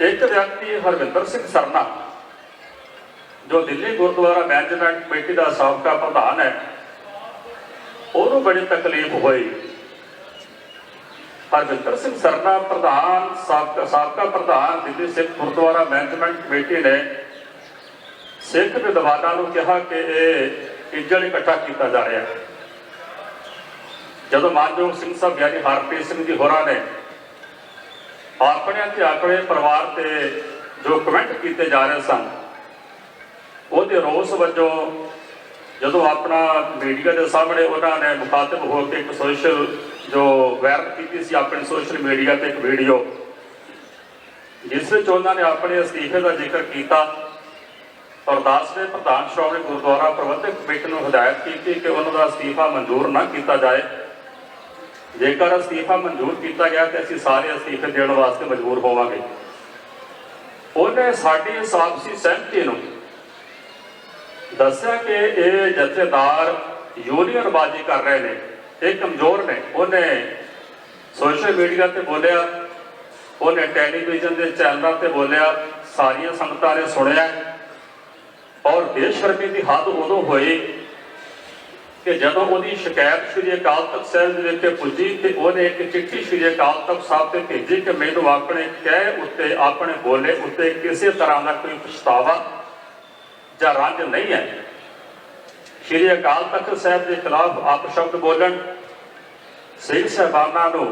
ਇੱਕ ਵਿਅਕਤੀ ਹਰਵਿੰਦਰ ਸਿੰਘ ਸਰਨਾ, ਜੋ ਦਿੱਲੀ ਗੁਰਦੁਆਰਾ ਮੈਨੇਜਮੈਂਟ ਕਮੇਟੀ ਦਾ ਸਾਬਕਾ ਪ੍ਰਧਾਨ ਹੈ, ਉਹਨੂੰ ਬੜੀ ਤਕਲੀਫ ਹੋਈ। ਹਰਵਿੰਦਰ ਸਿੰਘ ਸਰਨਾ ਪ੍ਰਧਾਨ, ਸਾਬਕਾ ਸਾਬਕਾ ਪ੍ਰਧਾਨ ਦਿੱਲੀ ਸਿੱਖ ਗੁਰਦੁਆਰਾ ਮੈਨੇਜਮੈਂਟ ਕਮੇਟੀ ਨੇ ਸਿੱਖ ਵਿਦਵਾਨਾਂ ਨੂੰ ਕਿਹਾ ਕਿ ਇਹ ਇੱਜਲ ਇਕੱਠਾ ਕੀਤਾ ਜਾ ਰਿਹਾ ਜਦੋਂ ਮਾਨਯੋਗ ਸਿੰਘ ਸਾਹਿਬ, ਯਾਨੀ ਹਰਪ੍ਰੀਤ ਸਿੰਘ ਜੀ ਹੋਰਾਂ ਨੇ ਆਪਣੇ ਤੇ ਆਪਣੇ ਪਰਿਵਾਰ ਤੇ ਜੋ ਕਮੈਂਟ ਕੀਤੇ ਜਾ ਰਹੇ ਸਨ, ਉਹਦੇ ਰੋਸ ਵਜੋਂ ਜਦੋਂ ਆਪਣਾ ਮੀਡੀਆ ਦੇ ਸਾਹਮਣੇ ਉਹਨਾਂ ਨੇ ਮੁਖਾਤਬ ਹੋ ਕੇ ਇੱਕ ਸੋਸ਼ਲ ਜੋ ਵਾਇਰਲ ਕੀਤੀ ਸੀ, ਆਪਣੇ ਸੋਸ਼ਲ ਮੀਡੀਆ ਤੇ ਇੱਕ ਵੀਡੀਓ ਜਿਸ ਵਿੱਚ ਉਹਨਾਂ ਨੇ ਆਪਣੇ ਅਸਤੀਫੇ ਦਾ ਜ਼ਿਕਰ ਕੀਤਾ, ਅਰਦਾਸ ਦੇ ਪ੍ਰਧਾਨ ਸ਼੍ਰੋਮਣੀ ਗੁਰਦੁਆਰਾ ਪ੍ਰਬੰਧਕ ਕਮੇਟੀ ਨੂੰ ਹਦਾਇਤ ਕੀਤੀ ਕਿ ਉਹਨਾਂ ਦਾ ਅਸਤੀਫਾ ਮਨਜ਼ੂਰ ਨਾ ਕੀਤਾ ਜਾਏ। ਜੇਕਰ ਅਸਤੀਫਾ ਮਨਜ਼ੂਰ ਕੀਤਾ ਗਿਆ ਤੇ ਅਸੀਂ ਸਾਰੇ ਅਸਤੀਫੇ ਦੇਣ ਵਾਸਤੇ ਮਜਬੂਰ ਹੋਵਾਂਗੇ। ਉਹਨੇ ਸਾਡੀ ਇਸ ਸਹਿਮਤੀ ਨੂੰ ਦੱਸਿਆ ਕਿ ਇਹ ਜਥੇਦਾਰ ਯੂਨੀਅਨਬਾਜ਼ੀ ਕਰ ਰਹੇ ਨੇ, ਇਹ ਕਮਜ਼ੋਰ ਨੇ। ਉਹਨੇ ਸੋਸ਼ਲ ਮੀਡੀਆ ਤੇ ਬੋਲਿਆ, ਉਹਨੇ ਟੈਲੀਵਿਜ਼ਨ ਦੇ ਚੈਨਲਾਂ ਤੇ ਬੋਲਿਆ, ਸਾਰੀਆਂ ਸੰਗਤਾਂ ਨੇ ਸੁਣਿਆ। ਔਰ ਬੇਸ਼ਰਮੀ ਦੀ ਹੱਦ ਉਦੋਂ ਹੋਈ ਕਿ ਜਦੋਂ ਉਹਦੀ ਸ਼ਿਕਾਇਤ ਸ਼੍ਰੀ ਅਕਾਲ ਤਖਤ ਸਾਹਿਬ ਦੇ ਵਿੱਚ ਪੁੱਜੀ ਤੇ ਉਹਨੇ ਇੱਕ ਚਿੱਠੀ ਸ਼੍ਰੀ ਅਕਾਲ ਤਖਤ ਸਾਹਿਬ ਤੇ ਭੇਜੀ ਕਿ ਮੈਨੂੰ ਆਪਣੇ ਕਹਿ ਉੱਤੇ, ਆਪਣੇ ਬੋਲੇ ਉੱਤੇ ਕਿਸੇ ਤਰ੍ਹਾਂ ਦਾ ਕੋਈ ਪਛਤਾਵਾ ਜਾਂ ਰੰਜ ਨਹੀਂ ਹੈ। ਸ਼੍ਰੀ ਅਕਾਲ ਤਖਤ ਸਾਹਿਬ ਦੇ ਖਿਲਾਫ ਆਪ ਸ਼ਬਦ ਬੋਲਣ, ਸਿੰਘ ਸਾਹਿਬਾਨਾਂ ਨੂੰ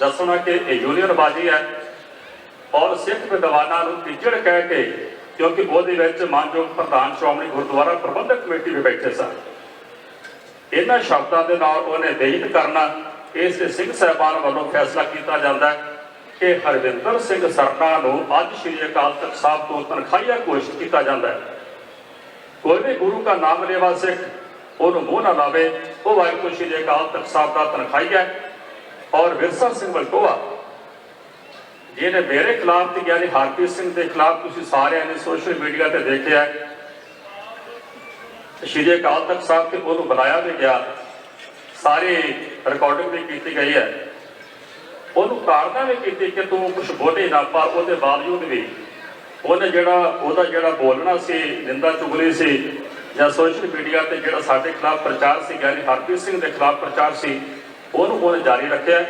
ਦੱਸਣਾ ਕਿ ਇਹ ਯੂਨੀਅਨਬਾਜ਼ੀ ਹੈ ਔਰ ਸਿੱਖ ਵਿਦਵਾਨਾਂ ਨੂੰ ਟੀਚੜ ਕਹਿ ਕੇ ਕਿਉਂਕਿ ਉਹਦੇ ਵਿੱਚ ਮਾਨਯੋਗ ਪ੍ਰਧਾਨ ਸ਼੍ਰੋਮਣੀ ਗੁਰਦੁਆਰਾ ਪ੍ਰਬੰਧਕ ਕਮੇਟੀ ਵੀ ਬੈਠੇ ਸਨ। ਇਹਨਾਂ ਸ਼ਬਦਾਂ ਦੇ ਨਾਲ ਉਹਨੇ ਬੇਇੱਜ਼ਤ ਕਰਨਾ, ਇਸ ਸਿੰਘ ਸਾਹਿਬਾਨ ਵੱਲੋਂ ਫੈਸਲਾ ਕੀਤਾ ਜਾਂਦਾ ਹੈ ਕਿ ਹਰਵਿੰਦਰ ਸਿੰਘ ਸਰਨਾ ਨੂੰ ਅੱਜ ਸ਼੍ਰੀ ਅਕਾਲ ਤਖਤ ਸਾਹਿਬ ਤੋਂ ਤਨਖਾਹੀਆ ਘੋਸ਼ਿਤ ਕੀਤਾ ਜਾਂਦਾ ਹੈ। ਕੋਈ ਵੀ ਗੁਰੂ ਦਾ ਨਾਮ ਲੈਵਾ ਸਿੱਖ, ਉਹਨੂੰ ਮੂੰਹ ਨਾ ਲਾਵੇ, ਉਹ ਵਾਹਿਗੁਰੂ ਸ਼੍ਰੀ ਅਕਾਲ ਤਖਤ ਸਾਹਿਬ ਦਾ ਤਨਖਾਹੀਆ ਹੈ। ਔਰ ਵਿਰਸਾ ਸਿੰਘ ਵਲਟੋਆ ਜਿਹਨੇ ਮੇਰੇ ਖਿਲਾਫ ਤੇ ਯਾਨੀ ਹਰਪ੍ਰੀਤ ਸਿੰਘ ਦੇ ਖਿਲਾਫ ਤੁਸੀਂ ਸਾਰਿਆਂ ਨੇ ਸੋਸ਼ਲ ਮੀਡੀਆ ਤੇ ਦੇਖਿਆ ਸ਼੍ਰੀ ਅਕਾਲ ਤਖਤ ਸਾਹਿਬ ਤੇ ਉਹਨੂੰ ਬੁਲਾਇਆ ਵੀ ਗਿਆ। ਸਾਰੇ ਰਿਕਾਰਡਿੰਗ ਵੀ ਕੀਤੀ ਗਈ ਹੈ। ਉਹਨੂੰ ਤਾੜਨਾ ਵੀ ਕੀਤੀ ਕਿ ਤੂੰ ਕੁਝ ਬੋਲੇ ਨਾ, ਪਰ ਉਹਦੇ ਬਾਵਜੂਦ ਵੀ ਉਹਨੇ ਜਿਹੜਾ, ਉਹਦਾ ਜਿਹੜਾ ਬੋਲਣਾ ਸੀ, ਨਿੰਦਾ ਚੁਗਲੀ ਸੀ, ਜਾਂ ਸੋਸ਼ਲ ਮੀਡੀਆ ਤੇ ਜਿਹੜਾ ਸਾਡੇ ਖਿਲਾਫ ਪ੍ਰਚਾਰ ਸੀ ਗਿਆਨੀ ਹਰਪ੍ਰੀਤ ਸਿੰਘ ਦੇ ਖਿਲਾਫ ਪ੍ਰਚਾਰ ਸੀ, ਉਹਨੂੰ ਉਹਨੇ ਜਾਰੀ ਰੱਖਿਆ।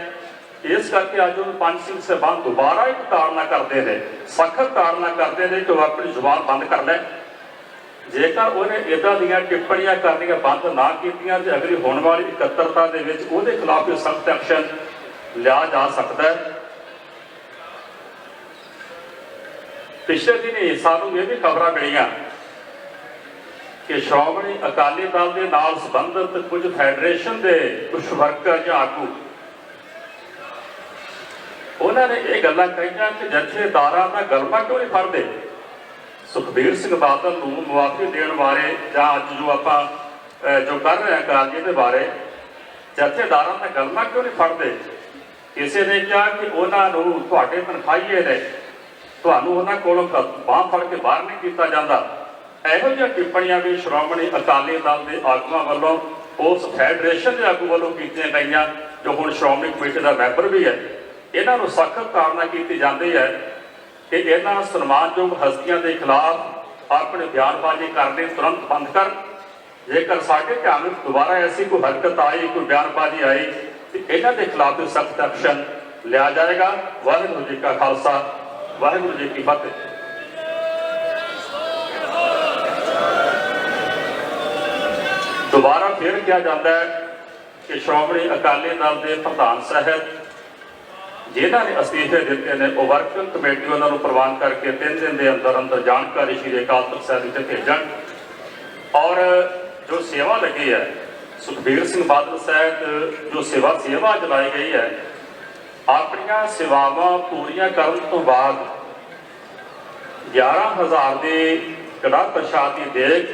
ਇਸ ਕਰਕੇ ਅੱਜ ਉਹ ਪੰਜ ਸਿੰਘ ਸਾਹਿਬਾਨ ਦੁਬਾਰਾ ਇੱਕ ਤਾੜਨਾ ਕਰਦੇ ਨੇ, ਸਖਤ ਤਾੜਨਾ ਕਰਦੇ ਨੇ ਕਿ ਉਹ ਆਪਣੀ ਜ਼ੁਬਾਨ ਬੰਦ ਕਰ ਲੈ। ਜੇਕਰ ਉਹਨੇ ਇਦਾਂ ਦੀਆਂ ਟਿੱਪਣੀਆਂ ਕਰਨੀਆਂ ਬੰਦ ਨਾ ਕੀਤੀਆਂ ਤੇ ਅਗਲੀ ਹੋਣ ਵਾਲੀ ਇਕੱਤਰਤਾ ਦੇ ਵਿੱਚ ਉਹਦੇ ਖਿਲਾਫ ਵੀ ਸਖਤ ਐਕਸ਼ਨ ਲਿਆ ਜਾ ਸਕਦਾ ਹੈ। ਪਿਛਲੇ ਦਿਨੀ ਸਾਨੂੰ ਇਹ ਵੀ ਖਬਰਾਂ ਮਿਲੀਆਂ ਕਿ ਸ਼੍ਰੋਮਣੀ ਅਕਾਲੀ ਦਲ ਦੇ ਨਾਲ ਸੰਬੰਧਿਤ ਕੁਝ ਫੈਡਰੇਸ਼ਨ ਦੇ ਕੁਝ ਵਰਕਰ ਜਾਂ ਆਗੂ, ਉਹਨਾਂ ਨੇ ਇਹ ਗੱਲਾਂ ਕਹੀਆਂ ਕਿ ਜਥੇਦਾਰਾਂ ਦਾ ਗਲਮਾ ਕਿਉਂ ਨਹੀਂ ਫੜਦੇ? ਸੁਖਬੀਰ ਸਿੰਘ ਬਾਦਲ ਨੂੰ ਮੁਆਫੀ ਦੇਣ ਬਾਰੇ ਜਾਂ ਅੱਜ ਜੋ ਆਪਾਂ ਜੋ ਕਰ ਰਹੇ ਹਾਂ ਕਾਰਜ ਦੇ ਬਾਰੇ, ਜਥੇਦਾਰਾਂ ਨੇ ਗੱਲਾਂ ਕਿਉਂ ਨਹੀਂ ਫੜਦੇ? ਕਿਸੇ ਨੇ ਕਿਹਾ ਕਿ ਉਹਨਾਂ ਨੂੰ ਤੁਹਾਡੇ ਤਨਖਾਹੀਏ ਨੇ, ਤੁਹਾਨੂੰ ਉਹਨਾਂ ਕੋਲੋਂ ਬਾਹ ਫੜ ਕੇ ਬਾਹਰ ਨਹੀਂ ਕੀਤਾ ਜਾਂਦਾ। ਇਹੋ ਜਿਹੀਆਂ ਟਿੱਪਣੀਆਂ ਵੀ ਸ਼੍ਰੋਮਣੀ ਅਕਾਲੀ ਦਲ ਦੇ ਆਗੂਆਂ ਵੱਲੋਂ ਉਸ ਫੈਡਰੇਸ਼ਨ ਦੇ ਆਗੂ ਵੱਲੋਂ ਕੀਤੀਆਂ ਗਈਆਂ, ਜੋ ਹੁਣ ਸ਼੍ਰੋਮਣੀ ਕਮੇਟੀ ਦਾ ਮੈਂਬਰ ਵੀ ਹੈ। ਇਹਨਾਂ ਨੂੰ ਸਖਤ ਕਾਰਨਾ ਕੀਤੀ ਜਾਂਦੀ ਹੈ ਕਿ ਇਹਨਾਂ ਸਨਮਾਨਯੋਗ ਹਸਤੀਆਂ ਦੇ ਖਿਲਾਫ ਆਪਣੇ ਬਿਆਨਬਾਜ਼ੀ ਕਰਨੇ ਤੁਰੰਤ ਬੰਦ ਕਰ। ਜੇਕਰ ਸਾਡੇ ਧਿਆਨ ਵਿੱਚ ਦੁਬਾਰਾ ਐਸੀ ਕੋਈ ਹਰਕਤ ਆਈ, ਕੋਈ ਬਿਆਨਬਾਜ਼ੀ ਆਈ, ਤੇ ਇਹਨਾਂ ਦੇ ਖਿਲਾਫ ਵੀ ਸਖਤ ਐਕਸ਼ਨ ਲਿਆ ਜਾਏਗਾ। ਵਾਹਿਗੁਰੂ ਜੀ ਕਾ ਖਾਲਸਾ, ਵਾਹਿਗੁਰੂ ਜੀ ਕੀ ਫਤਿਹ। ਦੁਬਾਰਾ ਫਿਰ ਕਿਹਾ ਜਾਂਦਾ ਹੈ ਕਿ ਸ਼੍ਰੋਮਣੀ ਅਕਾਲੀ ਦਲ ਦੇ ਪ੍ਰਧਾਨ ਸਾਹਿਬ ਜਿਨ੍ਹਾਂ ਨੇ ਅਸਤੀਫੇ ਦਿੱਤੇ ਨੇ, ਉਹ ਵਰਕਿੰਗ ਕਮੇਟੀ ਉਹਨਾਂ ਨੂੰ ਪ੍ਰਵਾਨ ਕਰਕੇ ਤਿੰਨ ਦਿਨ ਦੇ ਅੰਦਰ ਅੰਦਰ ਜਾਣਕਾਰੀ ਸ਼੍ਰੀ ਅਕਾਲ ਤਖਤ ਸਾਹਿਬ ਵਿੱਚ ਭੇਜਣ। ਔਰ ਜੋ ਸੇਵਾ ਲੱਗੀ ਹੈ, ਸੁਖਬੀਰ ਸਿੰਘ ਬਾਦਲ ਸਾਹਿਬ, ਜੋ ਸੇਵਾ ਸੇਵਾ ਚਲਾਈ ਗਈ ਹੈ, ਆਪਣੀਆਂ ਸੇਵਾਵਾਂ ਪੂਰੀਆਂ ਕਰਨ ਤੋਂ ਬਾਅਦ 11000 ਦੇ ਕੜਾ ਪ੍ਰਸ਼ਾਦ ਦੀ ਦੇਗ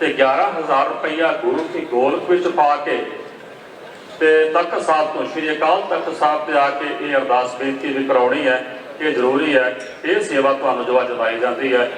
ਤੇ 11000 ਰੁਪਈਆ ਗੁਰੂ ਦੀ ਗੋਲਕ ਵਿੱਚ ਪਾ ਕੇ ਤੇ ਤਖਤ ਸਾਹਿਬ ਤੋਂ, ਸ਼੍ਰੀ ਅਕਾਲ ਤਖਤ ਸਾਹਿਬ ਤੇ ਆ ਕੇ ਇਹ ਅਰਦਾਸ ਬੇਨਤੀ ਵੀ ਕਰਾਉਣੀ ਹੈ ਇਹ ਜ਼ਰੂਰੀ ਹੈ, ਇਹ ਸੇਵਾ ਤੁਹਾਨੂੰ ਜੋ ਅੱਜ ਲਾਈ ਜਾਂਦੀ ਹੈ